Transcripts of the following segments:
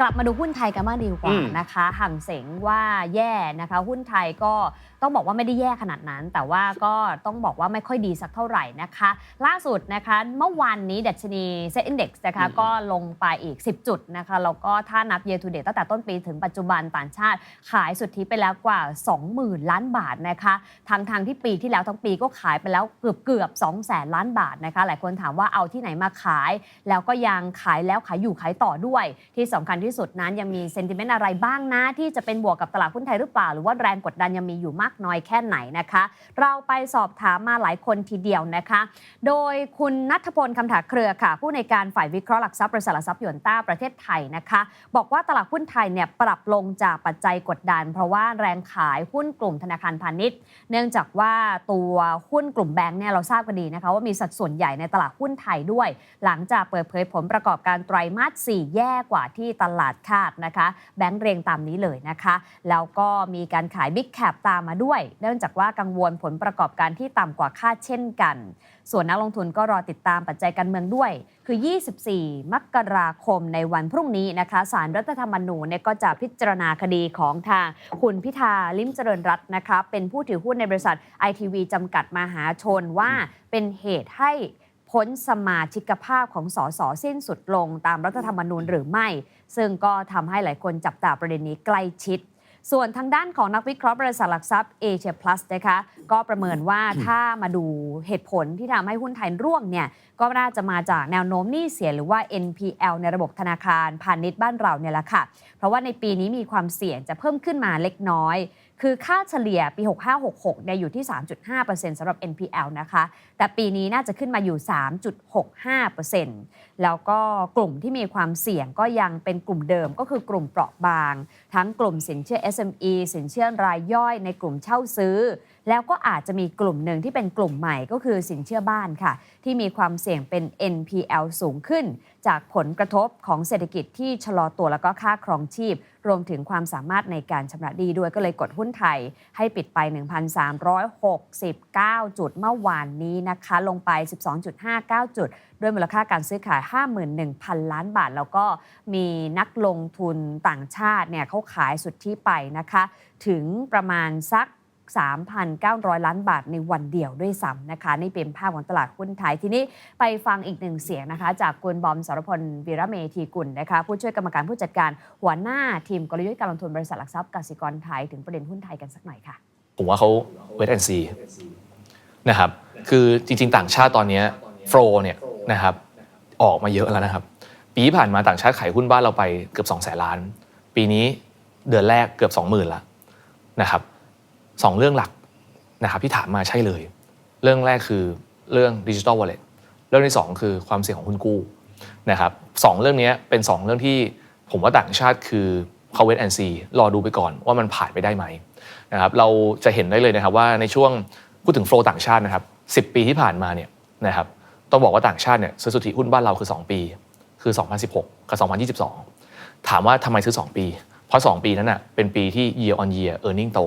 กลับมาดูหุ้นไทยกันบ้างดีกว่าอืมนะคะห่างเสงว่าแย่นะคะ หุ้นไทยก็ต้องบอกว่าไม่ได้แย่ขนาดนั้น แต่ว่าก็ต้องบอกว่าไม่ค่อยดีสักเท่าไหร่นะคะ ล่าสุดนะคะเมื่อวานนี้ดัชนีเซ็ตอินดี x นะคะอืมก็ลงไปอีก 10 จุดนะคะแล้วก็ถ้านับ year to date ตั้งแต่ต้นปีถึงปัจจุบันต่างชาติ ขายสุทธิไปแล้วกว่า 20,000 ล้านบาทนะคะทางทางที่ปีที่แล้วทั้งปีก็ขายไปแล้วเกือบเกือบ2แสนล้านบาทนะคะ หลายคนถามว่าเอาที่ไหนมาขาย แล้วก็ยังขายแล้วขายอยู่ขายต่อด้วยที่สำคัญที่สุดนั้นยังมีเซนติเมนต์อะไรบ้างนะ ที่จะเป็นบวกกับตลาดหุ้นไทยหรือเปล่า หรือว่าแรงกดดันยังมีอยู่มากน้อยแค่ไหนนะคะ เราไปสอบถามมาหลายคนทีเดียวนะคะ โดยคุณนัทพลคำถาเครือค่ะ ผู้ในการฝ่ายวิเคราะห์หลักทรัพย์บริษัทหลักทรัพย์หยวนต้าประเทศไทยนะคะ บอกว่าตลาดหุ้นไทยเนี่ยปรับลงจากปัจจัยกดดัน เพราะว่าแรงขายหุ้นกลุ่มธนาคารพาณิชย์ เนื่องจากว่าตัวหุ้นกลุ่มแบงก์เนี่ยเราทราบกันดีนะคะว่ามีสัดส่วนใหญ่ในตลาดหุ้นไทยด้วย หลังจากเปิดเผยผลประกอบการไตรมาส 4 แย่กว่าที่ตลาดคาดนะคะแบงก์เรียงตามนี้เลยนะคะแล้วก็มีการขายบิ๊กแคปตามมาด้วย เนื่องจากว่ากังวลผลประกอบการที่ต่ำกว่าคาดเช่นกัน ส่วนนักลงทุนก็รอติดตามปัจจัยการเมืองด้วย คือ 24 มกราคมในวันพรุ่งนี้นะคะสารรัฐธรรมนูญเนี่ยก็จะพิจารณาคดีของทางคุณพิธาลิมเจริญรัตน์นะคะเป็นผู้ถือหุ้นในบริษัทไอทีวีจำกัดมหาชนว่าเป็นเหตุให้ พ้นสมาชิกภาพของสสสิ้นสุดลงตามรัฐธรรมนูญหรือไม่ ซึ่งก็ทำให้หลายคนจับตาประเด็นนี้ใกล้ชิด ส่วนทางด้านของนักวิเคราะห์บริษัทหลักทรัพย์เอเชียพลัสนะคะก็ประเมินว่าถ้ามาดูเหตุผลที่ทำให้หุ้นไทยร่วงเนี่ยก็น่าจะมาจากแนวโน้มหนี้เสียหรือว่า NPL ในระบบธนาคารพาณิชย์บ้านเราเนี่ยแหละค่ะ เพราะว่าในปีนี้มีความเสี่ยงจะเพิ่มขึ้นมาเล็กน้อย คือค่าเฉลี่ยปี 6566เนี่ยอยู่ที่ 3.5%สำหรับ NPL นะคะ แต่ปีนี้น่าจะขึ้นมาอยู่ 3.65%แล้วก็กลุ่มที่มีความเสี่ยงก็ยังเป็นกลุ่มเดิมก็คือกลุ่มเปราะบาง ทั้งกลุ่มสินเชื่อ SME สินเชื่อรายย่อยในกลุ่มเช่าซื้อ แล้วก็อาจจะมีกลุ่มหนึ่งที่เป็นกลุ่มใหม่ก็คือสินเชื่อบ้านค่ะ ที่มีความเสี่ยงเป็น NPL สูงขึ้น จากผลกระทบของเศรษฐกิจที่ชะลอตัวแล้วก็ค่าครองชีพ รวมถึงความสามารถในการชำระดีด้วยก็เลยกดหุ้นไทย ให้ปิดไป 1,369 จุดเมื่อวานนี้นะคะ ลงไป 12.59 จุด ด้วยมูลค่าการซื้อขาย 51,000 ล้านบาท แล้วก็มีนักลงทุนต่างชาติเนี่ยเขาขายสุดที่ไปนะคะ ถึงประมาณสัก 3,900 ล้านบาทในวันเดียวด้วยซ้ำนะคะ นี่เป็นภาพของตลาดหุ้นไทย ทีนี้ไปฟังอีกหนึ่งเสียงนะคะ จากคุณบอมสรพลวีระเมธีกุลนะคะ ผู้ช่วยกรรมการผู้จัดการหัวหน้าทีมกลยุทธ์การลงทุนบริษัทหลักทรัพย์กสิกรไทย ถึงประเด็นหุ้นไทยกันสักหน่อยค่ะ ผมว่าเขาเวทแอนซีนะครับ คือจริง ๆ ต่างชาติตอนนี้โฟลเนี่ยนะครับออกมาเยอะแล้วนะครับ ปีผ่านมาต่างชาติขายหุ้นบ้านเราไปเกือบ2แสนล้าน ปีนี้เดือนแรกเกือบ 20,000ล้วนะครับ สองเรื่องหลักนะครับที่ถามมาใช่เลย เรื่องแรกคือเรื่องดิจิ t a ลวอลเล็ตเรื่องที่สองคือความเสี่ยงของหุ้นกู้นะครับสองเรื่องนี้เป็นสองเรื่องที่ผมว่าต่างชาติคือเขาเวทแอนซีรอดูไปก่อนว่ามันผ่านไปได้ไหมนะครับเราจะเห็นได้เลยนะครับว่าในช่วงพูดถึงโฟลต่างชาตินะครับ10ปีที่ผ่านมาเนี่ยนะครับต้องบอกว่าต่างชาติเนี่ยซื้อสุทธิหุ้นบ้านเราคือ 2 ปี คือ 2016 กับ 2022 ถามว่าทำไมซื้อ 2 ปี เพราะ 2 ปีนั้นน่ะเป็นปีที่ year on year earning โต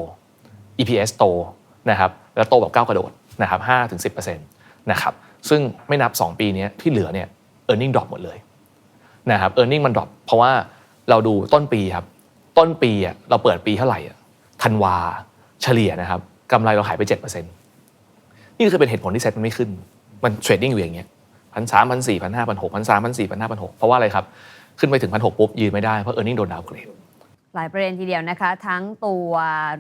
EPS โตนะครับแล้วโตแบบก้าวกระโดดนะครับ5-10%นะครับซึ่งไม่นับ 2 ปีนี้ที่เหลือเนี่ย earning drop หมดเลยนะครับ earning มัน drop เพราะว่าเราดูต้นปีครับต้นปีอะเราเปิดปีเท่าไหร่ธันวาเฉลี่ยนะครับกำไรเราหายไป 7%นี่คือเป็นเหตุผลที่เซ็ตมันไม่ขึ้น มันเทรดดิ้งอยู่อย่างเงี้ยพันสามพันสี่พันห้าพันหกพันสามพันสี่พันห้าพันหกเพราะว่าอะไรครับ ขึ้นไปถึงพันหกปุ๊บยืนไม่ได้เพราะเออร์เน็งโดนดาวเกรด หลายประเด็นทีเดียวนะคะ ทั้งตัว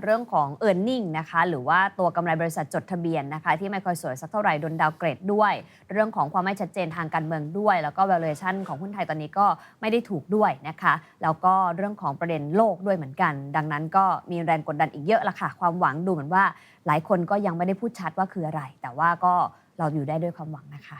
เรื่องของ e a r n i n g นะคะ หรือว่าตัวกำไรบริษัทจดทะเบียนนะคะ ที่ไม่ค่อยสวยสักเท่าไหร่โดนดาวเกรดด้วย เรื่องของความไม่ชัดเจนทางการเมืองด้วย แล้วก็ valuation ของหุ้นไทยตอนนี้ก็ไม่ได้ถูกด้วยนะคะ แล้วก็เรื่องของประเด็นโลกด้วยเหมือนกัน ดังนั้นก็มีแรงกดดันอีกเยอะละค่ะ ความหวังดูเหมือนว่า หลายคนก็ยังไม่ได้พูดชัดว่าคืออะไร แต่ว่าก็เราอยู่ได้ด้วยความหวังนะคะ